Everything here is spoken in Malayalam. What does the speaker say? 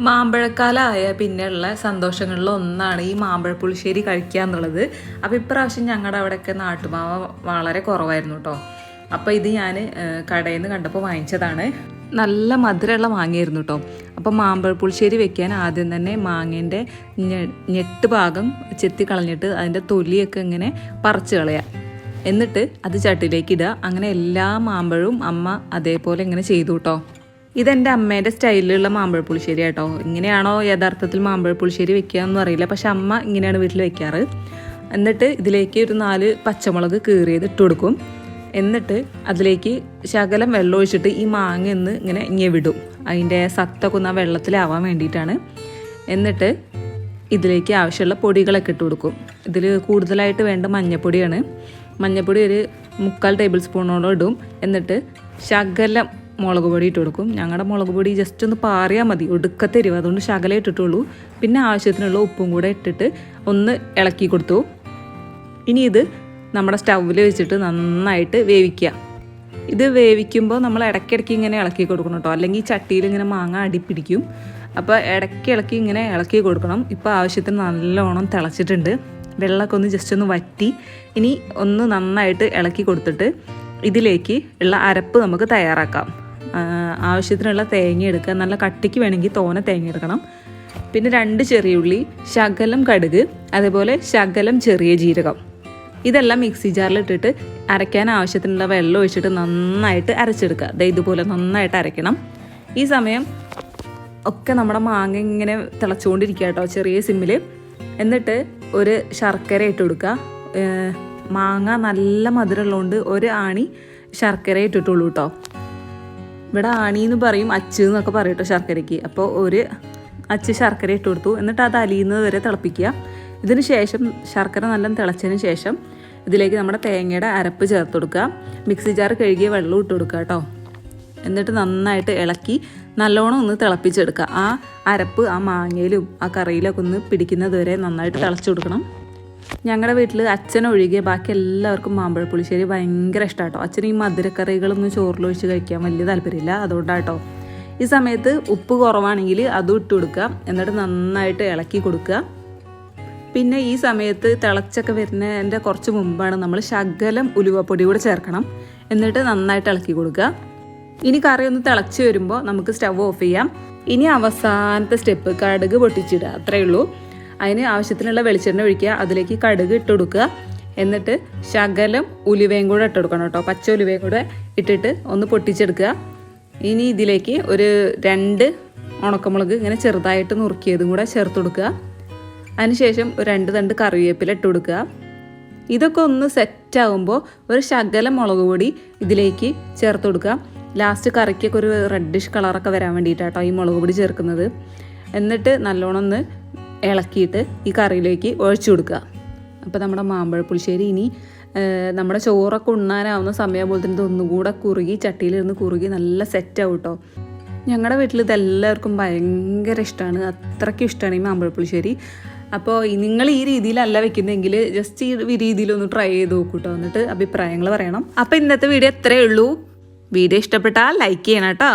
മാമ്പഴക്കാലമായ പിന്നെയുള്ള സന്തോഷങ്ങളിൽ ഒന്നാണ് ഈ മാമ്പഴ പുളിശ്ശേരി കഴിക്കുക എന്നുള്ളത്. അപ്പോൾ ഇപ്രാവശ്യം ഞങ്ങളുടെ അവിടെയൊക്കെ നാട്ടുമാവ വളരെ കുറവായിരുന്നു കേട്ടോ അപ്പോൾ ഇത് ഞാൻ കടയിൽ നിന്ന് കണ്ടപ്പോൾ വാങ്ങിച്ചതാണ്. നല്ല മധുരമുള്ള മാങ്ങയായിരുന്നു കേട്ടോ അപ്പോൾ മാമ്പഴ പുളിശ്ശേരി വെക്കാൻ ആദ്യം തന്നെ മാങ്ങേന്റെ ഞെട്ട് ഭാഗം ചെത്തി കളഞ്ഞിട്ട് അതിന്റെ തൊലിയൊക്കെ ഇങ്ങനെ പറിച്ച് കളയാം. എന്നിട്ട് അത് ചട്ടിലേക്ക് ഇടുക. അങ്ങനെ എല്ലാ മാമ്പഴവും അമ്മ അതേപോലെ ഇങ്ങനെ ചെയ്തു കേട്ടോ ഇതെന്റെ അമ്മേന്റെ സ്റ്റൈലിലുള്ള മാമ്പഴ പുളിശ്ശേരി കേട്ടോ ഇങ്ങനെയാണോ യഥാർത്ഥത്തിൽ മാമ്പഴ പുളിശ്ശേരി വെക്കുകയെന്നൊന്നും അറിയില്ല. പക്ഷെ അമ്മ ഇങ്ങനെയാണ് വീട്ടിൽ വെക്കാറ്. എന്നിട്ട് ഇതിലേക്ക് ഒരു നാല് പച്ചമുളക് കീറിയത് ഇട്ട് കൊടുക്കും. എന്നിട്ട് അതിലേക്ക് ശകലം വെള്ളം ഒഴിച്ചിട്ട് ഈ മാങ്ങ ഒന്ന് ഇങ്ങനെ ഞെവിടും. അതിന്റെ സത്തൊക്കെ ഒന്ന് ആ വെള്ളത്തിലാവാൻ വേണ്ടിയിട്ടാണ്. എന്നിട്ട് ഇതിലേക്ക് ആവശ്യമുള്ള പൊടികളൊക്കെ ഇട്ട് കൊടുക്കും. ഇതിൽ കൂടുതലായിട്ട് വേണ്ട മഞ്ഞപ്പൊടിയാണ്. മഞ്ഞപ്പൊടി ഒരു മുക്കാൽ ടേബിൾ സ്പൂണോളം ഇടും. എന്നിട്ട് ശകലം മുളക് പൊടി ഇട്ട് കൊടുക്കും. ഞങ്ങളുടെ മുളക് പൊടി ജസ്റ്റ് ഒന്ന് പാറിയാൽ മതി. ഒടുക്കത്തെ എരിവ്. അതുകൊണ്ട് ശകലേ ഇട്ടിട്ടുള്ളൂ. പിന്നെ ആവശ്യത്തിനുള്ള ഉപ്പും കൂടെ ഇട്ടിട്ട് ഒന്ന് ഇളക്കി കൊടുത്തു. ഇനി ഇത് നമ്മുടെ സ്റ്റൗവിൽ വെച്ചിട്ട് നന്നായിട്ട് വേവിക്കുക ഇത് വേവിക്കുമ്പോൾ നമ്മൾ ഇടയ്ക്കിടയ്ക്ക് ഇങ്ങനെ ഇളക്കി കൊടുക്കണം കേട്ടോ അല്ലെങ്കിൽ ചട്ടിയിൽ ഇങ്ങനെ മാങ്ങ അടിപ്പിടിക്കും അപ്പോൾ ഇടയ്ക്ക് ഇളക്കി ഇങ്ങനെ ഇളക്കി കൊടുക്കണം. ഇപ്പോൾ ആവശ്യത്തിന് നല്ലോണം തിളച്ചിട്ടുണ്ട്. വെള്ളമൊക്കെ ഒന്ന് ജസ്റ്റ് ഒന്ന് വറ്റി ഇനി ഒന്ന് നന്നായിട്ട് ഇളക്കി കൊടുത്തിട്ട് ഇതിലേക്ക് ഉള്ള അരപ്പ് നമുക്ക് തയ്യാറാക്കാം. ആവശ്യത്തിനുള്ള തേങ്ങ എടുക്കുക. നല്ല കട്ടിക്ക് വേണമെങ്കിൽ തോന തേങ്ങ എടുക്കണം. പിന്നെ രണ്ട് ചെറിയ ഉള്ളി ശകലം കടുക് അതേപോലെ ശകലം ചെറിയ ജീരകം. ഇതെല്ലാം മിക്സി ജാറിലിട്ടിട്ട് അരയ്ക്കാൻ ആവശ്യത്തിനുള്ള വെള്ളം ഒഴിച്ചിട്ട് നന്നായിട്ട് അരച്ചെടുക്കുക. ദേ ഇതുപോലെ നന്നായിട്ട് അരയ്ക്കണം. ഈ സമയം ഒക്കെ നമ്മുടെ മാങ്ങ ഇങ്ങനെ തിളച്ചുകൊണ്ടിരിക്കുക കേട്ടോ ചെറിയ സിമ്മിൽ എന്നിട്ട് ഒരു ശർക്കര ഇട്ട് കൊടുക്കുക. മാങ്ങ നല്ല മധുരമുള്ളതുകൊണ്ട് ഒരു ആണി ശർക്കര ഇട്ടിട്ടുള്ളൂ കേട്ടോ. ഇവിടെ ആണി എന്ന് പറയും അച്ച് എന്നൊക്കെ പറയും കേട്ടോ ശർക്കരയ്ക്ക്. അപ്പോൾ ഒരു അച്ച് ശർക്കര ഇട്ട് കൊടുത്തു. എന്നിട്ട് അത് അലിയുന്നത് വരെ തിളപ്പിക്കുക. ഇതിന് ശേഷം ശർക്കര നല്ല തിളച്ചതിന് ശേഷം ഇതിലേക്ക് നമ്മുടെ തേങ്ങയുടെ അരപ്പ് ചേർത്ത് കൊടുക്കുക. മിക്സി ജാർ കഴുകിയ വെള്ളം ഇട്ട് കൊടുക്കുക കേട്ടോ. എന്നിട്ട് നന്നായിട്ട് ഇളക്കി നല്ലോണം ഒന്ന് തിളപ്പിച്ചെടുക്കുക. ആ അരപ്പ് ആ മാങ്ങയിലും ആ കറിയിലൊക്കെ ഒന്ന് പിടിക്കുന്നത് വരെ നന്നായിട്ട് തിളച്ചു കൊടുക്കണം. ഞങ്ങളുടെ വീട്ടിൽ അച്ഛനൊഴികെ ബാക്കി എല്ലാവർക്കും മാമ്പഴ പുളിശ്ശേരി ഭയങ്കര ഇഷ്ടമാട്ടോ അച്ഛന് ഈ മധുരക്കറികളൊന്നും ചോറിലൊഴിച്ച് കഴിക്കാൻ വലിയ താല്പര്യമില്ല. അതുകൊണ്ടാട്ടോ. ഈ സമയത്ത് ഉപ്പ് കുറവാണെങ്കിൽ അതും ഇട്ട് കൊടുക്കുക. എന്നിട്ട് നന്നായിട്ട് ഇളക്കി കൊടുക്കുക. പിന്നെ ഈ സമയത്ത് തിളച്ചൊക്കെ വരുന്നതിന്റെ കുറച്ച് മുമ്പാണ് നമ്മൾ ശകലം ഉലുവപ്പൊടി കൂടെ ചേർക്കണം. എന്നിട്ട് നന്നായിട്ട് ഇളക്കി കൊടുക്കുക. ഇനി കറി ഒന്ന് തിളച്ച് വരുമ്പോൾ നമുക്ക് സ്റ്റവ് ഓഫ് ചെയ്യാം. ഇനി അവസാനത്തെ സ്റ്റെപ്പ് കടുക് പൊട്ടിച്ചിടുക. അത്രയേ ഉള്ളൂ. അതിന് ആവശ്യത്തിനുള്ള വെളിച്ചെണ്ണ ഒഴിക്കുക. അതിലേക്ക് കടുക് ഇട്ട് കൊടുക്കുക. എന്നിട്ട് ശകലം ഉലുവയും കൂടെ ഇട്ട് കൊടുക്കണം കേട്ടോ. പച്ച ഉലുവയും കൂടെ ഇട്ടിട്ട് ഒന്ന് പൊട്ടിച്ചെടുക്കുക. ഇനി ഇതിലേക്ക് ഒരു രണ്ട് ഉണക്കമുളക് ഇങ്ങനെ ചെറുതായിട്ട് നുറുക്കിയതും കൂടെ ചേർത്ത് കൊടുക്കുക. അതിനുശേഷം ഒരു രണ്ട് തണ്ട് കറിവേപ്പില ഇട്ട് കൊടുക്കുക. ഇതൊക്കെ ഒന്ന് സെറ്റ് ആകുമ്പോൾ ഒരു ശകലം മുളക് പൊടി ഇതിലേക്ക് ചേർത്ത് കൊടുക്കുക. ലാസ്റ്റ് കറിക്കൊക്കെ ഒരു റെഡിഷ് കളറൊക്കെ വരാൻ വേണ്ടിയിട്ടാട്ടോ ഈ മുളക് പൊടി ചേർക്കുന്നത്. എന്നിട്ട് നല്ലോണം ഒന്ന് ഇളക്കിയിട്ട് ഈ കറിയിലേക്ക് ഒഴിച്ചു കൊടുക്കുക. അപ്പോൾ നമ്മുടെ മാമ്പഴ പുളിശ്ശേരി ഇനി നമ്മുടെ ചോറൊക്കെ ഉണ്ണാനാവുന്ന സമയമാകുമ്പോൾ തന്നെ ഒന്നുകൂടെ കുറുകി ചട്ടിയിലിരുന്ന് കുറുകി നല്ല സെറ്റ് ആവും കേട്ടോ ഞങ്ങളുടെ വീട്ടിൽ ഇതെല്ലാവർക്കും ഭയങ്കര ഇഷ്ടമാണ്. അത്രയ്ക്കും ഇഷ്ടമാണ് ഈ മാമ്പഴ പുളിശ്ശേരി. അപ്പോൾ നിങ്ങൾ ഈ രീതിയിലല്ല വെക്കുന്നതെങ്കിൽ ജസ്റ്റ് ഈ രീതിയിലൊന്ന് ട്രൈ ചെയ്ത് നോക്കൂ കേട്ടോ എന്നിട്ട് അഭിപ്രായങ്ങൾ പറയണം. അപ്പോൾ ഇന്നത്തെ വീഡിയോ എത്രയേ ഉള്ളൂ. വീഡിയോ ഇഷ്ടപ്പെട്ടാൽ ലൈക്ക് ചെയ്യണം കേട്ടോ